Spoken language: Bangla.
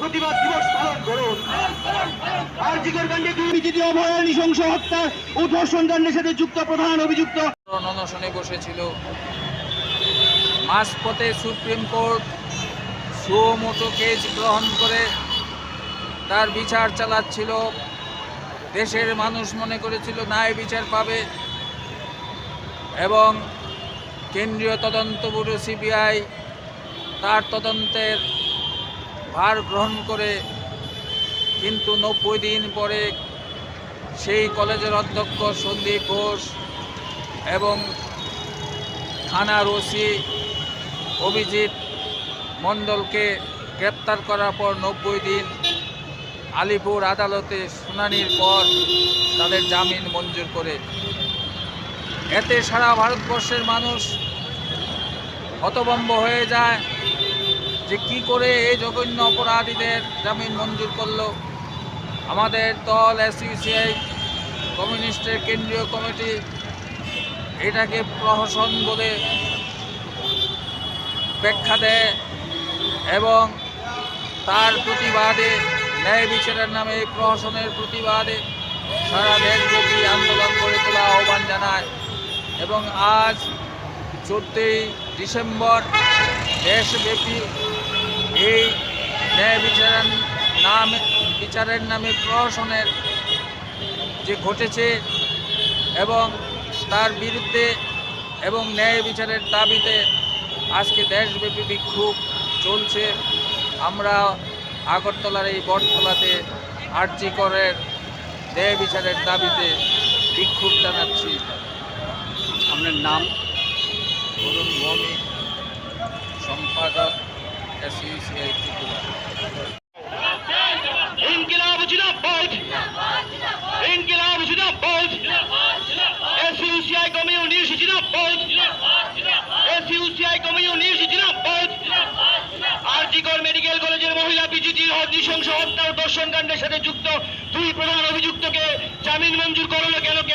প্রতিবাদ দিবস পালন করুন। আর জিগর কাণ্ডে দুর্নীতি অভয় নৃশংস হত্যা ও ধর্ষণ কাণ্ডের সাথে যুক্ত প্রধান অভিযুক্ত। অনশনে বসেছিল। মাঝপথে সুপ্রিম কোর্ট সুমোটো কেস গ্রহণ করে তার বিচার চালাচ্ছিল। দেশের মানুষ মনে করেছিল ন্যায় বিচার পাবে এবং কেন্দ্রীয় তদন্ত ব্যুরো সিবিআই তার তদন্তের ভার গ্রহণ করে কিন্তু নব্বই দিন পরে সেই কলেজের অধ্যক্ষ সন্দীপ ঘোষ এবং থানার ওসি অভিজিৎ মণ্ডলকে গ্রেপ্তার করার পর নব্বই দিন আলিপুর আদালতে শুনানির পর তাদের জামিন মঞ্জুর করে। এতে সারা ভারতবর্ষের মানুষ হতভম্ব হয়ে যায়। যে কি করে এই জঘন্য অপরাধীদের জামিন মঞ্জুর করল। আমাদের দল এসইউসিআই কমিউনিস্টের কেন্দ্রীয় কমিটি, এটাকে প্রহসন বলে ব্যাখ্যা দেয় এবং তার প্রতিবাদে, ন্যায় বিচারের নামে প্রহসনের প্রতিবাদে সারা দেশব্যাপী আন্দোলন করে তোলা আহ্বান জানায় এবং আজ চোদ্দই ডিসেম্বর দেশব্যাপী এই ন্যায় বিচারের নামে বিচারের নামে প্রহসনের যে ঘটেছে এবং তার বিরুদ্ধে এবং ন্যায় বিচারের দাবিতে আজকে দেশব্যাপী বিক্ষোভ চলছে। আমরা আগরতলার এই বটতলাতে আর্জি করের ন্যায় বিচারের দাবিতে বিক্ষোভ জানাচ্ছি। আপনার নাম? অরুণ ভৌমিক সম্পাদক এসইউসিআই ত্রিপুরা জিন্দাবাদ এসইউসিআই কমিউনিস্ট জিন্দাবাদ। আরজিকর মেডিকেল কলেজের মহিলা পিজিটির নৃশংস হত্যা ও দর্শন কাণ্ডের সাথে যুক্ত দুই প্রধান অভিযুক্তকে জামিন মঞ্জুর করল কেন?